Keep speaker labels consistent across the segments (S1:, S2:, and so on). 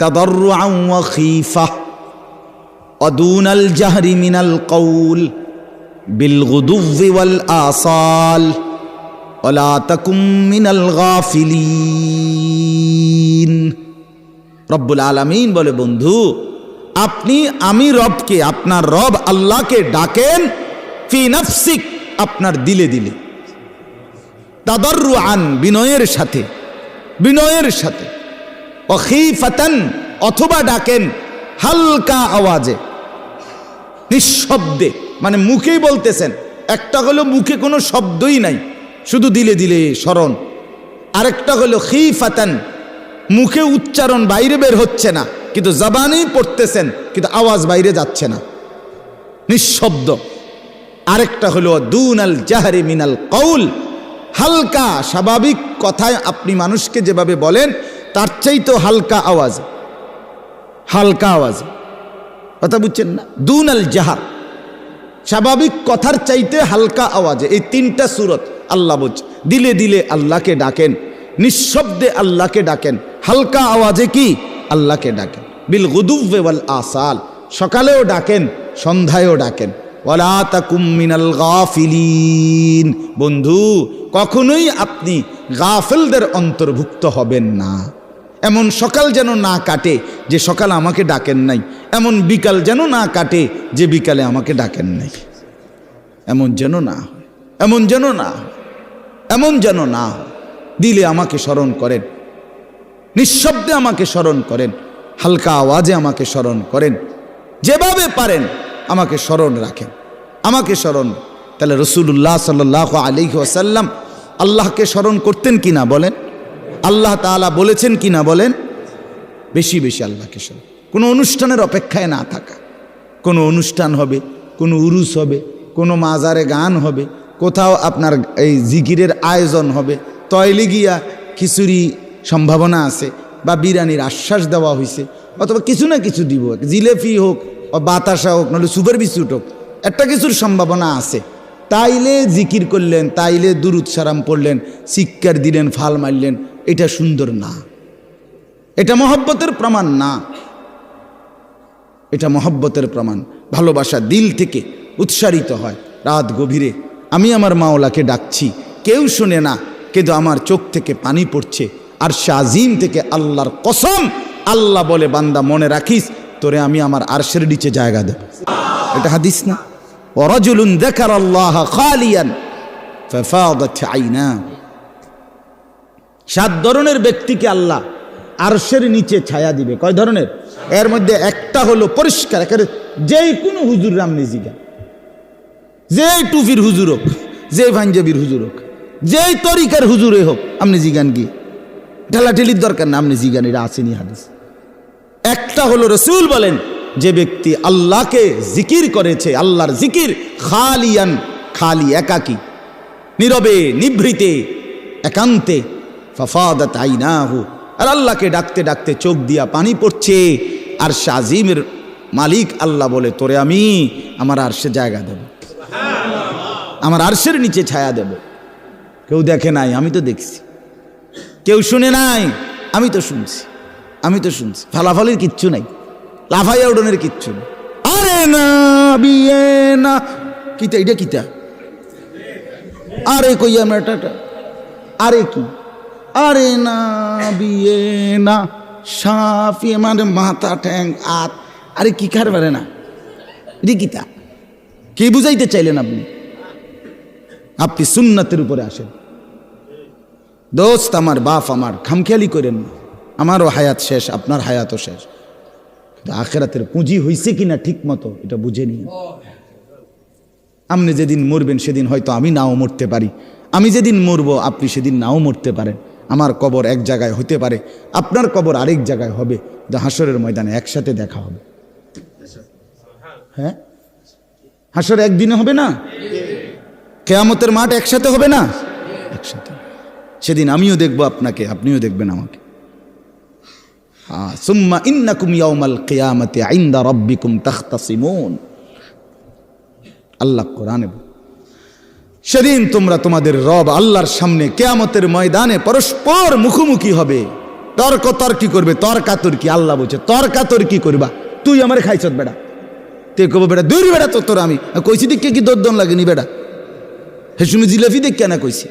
S1: تضرعا وخيفة ودون الجهر من القول بالغدو والآصال ولا تكن من الغافلين রব্বুল আলামিন বলে বন্ধু আপনি আমি রবকে আপনার রব আল্লাহকে ডাকেন ফি নাফসিক আপনার দিলে দিলে তাদর্রু আন বিনয়ের সাথে বিনয়ের সাথে অখিফাতান অথবা ডাকেন হালকা আওয়াজে, নিঃশব্দে মানে মুখেই বলতেছেন। একটা হলো মুখে কোনো শব্দই নাই, শুধু দিলে দিলে স্মরণ। আরেকটা হলো খিফাতান, মুখে উচ্চারণ বাইরে বের হচ্ছে না, কিন্তু জবানেই পড়তেছেন, কিন্তু আওয়াজ বাইরে যাচ্ছে না। নিঃশব্দ। আরেকটা হলো দুন আল জাহারি মিনাল কৌল হালকা স্বাভাবিক কথায় আপনি মানুষকে যেভাবে বলেন তার চাইতো হালকা আওয়াজ হালকা আওয়াজ। কথা বুঝছেন না? দুন আল জাহার। স্বাভাবিক কথার চাইতে হালকা আওয়াজে এই তিনটা সুরত আল্লাহ বলছে, দিলে দিলে আল্লাহকে ডাকেন, নিঃশব্দে আল্লাহকে ডাকেন। হালকা আওয়াজে কি? আল্লাহকে ডাকেন। বিল গুদুব্বে আসাল। সকালেও ডাকেন, সন্ধ্যায়ও ডাকেন। মিনাল গাফিলিন। বন্ধু, কখনোই আপনি গাফেলদের অন্তর্ভুক্ত হবেন না। এমন সকাল যেন না কাটে যে সকাল আমাকে ডাকেন নাই। এমন বিকাল যেন না কাটে যে বিকালে আমাকে ডাকেন নাই। এমন যেন না, এমন যেন না, এমন যেন না। দিলে আমাকে স্মরণ করেন, নিঃশব্দে আমাকে স্মরণ করেন, হালকা আওয়াজে আমাকে স্মরণ করেন। যেভাবে পারেন আমাকে স্মরণ রাখেন। আমাকে স্মরণ, তাহলে রসুল্লাহ সাল্লাহ আলী আসাল্লাম আল্লাহকে স্মরণ করতেন কি না বলেন? আল্লাহ তাআলা বলেছেন কি না বলেন? বেশি বেশি আল্লাহকে স্মরণ কোনো অনুষ্ঠানের অপেক্ষায় না থাকা। কোনো অনুষ্ঠান হবে, কোনো উরুস হবে, কোনো মাজারে গান হবে, কোথাও আপনার এই জিকিরের আয়োজন হবে, তয়লে গিয়া খিচুড়ি সম্ভাবনা আছে বা বিরিয়ানির আশ্বাস দেওয়া হয়েছে অথবা কিছু না কিছু দিব, জিলেপি হোক বা বাতাসা হোক নাহলে সুপার বিস্কুট হোক, একটা কিছুর সম্ভাবনা আছে। তাইলে জিকির করলেন, তাইলে দুরুদ সারাম পড়লেন শিক্ষার দিলেন, ফাল মারলেন এটা সুন্দর না। এটা মহব্বতের প্রমাণ না। এটা মহব্বতের প্রমাণ। ভালোবাসা দিল থেকে উৎসারিত হয় রাত গভীরে। আমি আমার মাওলাকে ডাকছি, কেউ শুনে না, কিন্তু আমার চোখ থেকে পানি পড়ছে। আর শাজিম থেকে আল্লাহর কসম, আল্লাহ বলে, বান্দা, মনে রাখিস, তোরে আমি আমার আরশের নিচে জায়গা দেব। এটা হাদিস না? ওরাজুলুন দেখার আল্লাহ খালিয়ান, ফাফাদাত আইনা সাত ধরনের ব্যক্তিকে আল্লাহ আরশের নিচে ছায়া দিবে। কয় ধরনের? এর মধ্যে একটা হলো পরিষ্কার, একেবারে যেই কোনো হুজুর রাম নিজিগা। যেই টুফির হুজুর হোক, যেই ভাঞ্জাবির হুজুর হোক, যেই তরিকার হুজুরে হোক আপনি জিগান কি? ঠেলাঠেলির দরকার না আপনি জিগান এটা আসেনি হাদিস। একটা হলো রসুল বলেন, যে ব্যক্তি আল্লাহকে জিকির করেছে, আল্লাহর জিকির খালিয়ান, খালি, একাকী, নীরবে, নিভৃতে, একান্তে ফফাদাত আইনাহু। আর আল্লাহকে ডাকতে ডাকতে চোখ দিয়া পানি পড়ছে। আর শাজিমের মালিক আল্লাহ বলে, তোরে আমি আমার আরশে জায়গা দেব। আমার আরশের নিচে ছায়া দেব। কেউ দেখে নাই, আমি তো দেখছি। কেউ শুনে নাই, আমি তো শুনছি। আমি তো শুনছি। ফালাফালির কিচ্ছু নাই। লাফাইয়া উডনের কিচ্ছু নেই। আরে না, বিয়ে না। কিতা, এটা কিতা? আরে কই আমরা আরে কি? আরে না, বিয়ে না। সাফি মানে মাথা ঠ্যাং আত আরে কি খার পারে না? রিকিতা কে বুঝাইতে চাইলেন আপনি? আপনি সুন্নাতের উপরে আসেন। দোস্ত, আমার বাপ আমার, খামখেয়ালি করেন আমারও হায়াত শেষ, আপনার হায়াতও শেষ। আখেরাতের পুঁজি হয়েছে কিনা ঠিক মতো, এটা বুঝে নিন। আপনি যেদিন মরবেন, সেদিন হয়তো আমি নাও মরতে পারি। আমি যেদিন মরবো, আপনি সেদিন নাও মরতে পারেন। আমার কবর এক জায়গায় হতে পারে, আপনার কবর আরেক জায়গায় হবে, যে হাসরের ময়দানে একসাথে দেখা হবে। হ্যাঁ? হাসর একদিনে হবে না? কেয়ামতের মাঠ একসাথে হবে না? একসাথে। সেদিন আমিও দেখব আপনাকে, আপনিও দেখবেন আমাকে। সুম্মা ইন্নাকুম ইয়াউমাল কিয়ামতি ইনদা রাব্বিকুম তাখতাসিমুন। আল্লাহ কোরআনে বলে। সেদিন তোমরা তোমাদের রব আল্লাহর সামনে কেয়ামতের ময়দানে পরস্পর মুখোমুখি হবে। তর্ক তর্কি করবে, তর্কা কি আল্লাহ বলছে, তর্কা কি করবা। তুই আমার খাইছ বেড়া। তুই কব বেড়া দৌড়ি বেড়া তো তোর আমি। কইছি দেখে কি দোদ্দন লাগেনি বেটা হেসুমি জিলাপি দেখ কেনা কইছি।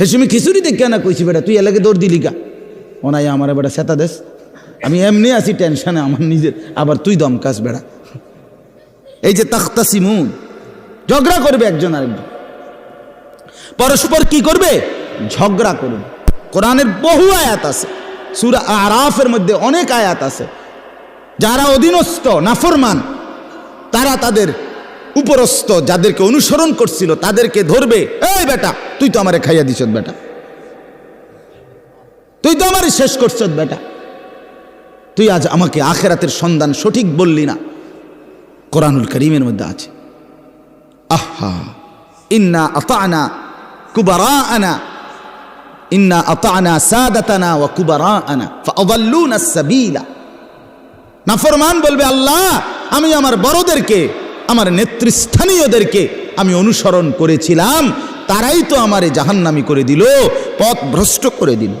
S1: হেসুমি খিচুড়ি দেখ কেনা কইছি, বেড়া, তুই এলাকে দৌড় দিলি কা ওনাই আমার বেড়া, সেতা দেশ আমি এমনি আছি টেনশনে, আমার নিজের। আবার তুই দমকাস বেড়া। এই যে তাখতা সিমুন ঝগড়া করবে একজন আরেকজন পরস্পর কি করবে? ঝগড়া করবে। কোরআনের বহু আয়াত আছে। সুরা আরাফের মধ্যে অনেক আয়াত আছে। যারা অধীনস্থ, নাফরমান, তারা তাদের উপরস্থ যাদেরকে অনুসরণ করছিল, তাদেরকে ধরবে, এই বেটা, তুই তো আমারে খাইয়া দিছ বেটা। তুই তো আমারে শেষ করছ বেটা। তুই আজ আমাকে আখেরাতের সন্ধান সঠিক বললি না। কোরআনুল করিমের মধ্যে আছে। ইন্না আতানা কুবারা আনা ইন্না আতানা সাদাতানা ওয়া কুবারা আনা ফাআদাল্লুনা সাবিলা। নাফরমান বলবে, আল্লাহ, আমি আমার বড়দেরকে, আমার নেতৃস্থানীয়দেরকে আমি অনুসরণ করেছিলাম। তারাই তো আমারে জাহান্নামি করে দিল পথ ভ্রষ্ট করে দিল।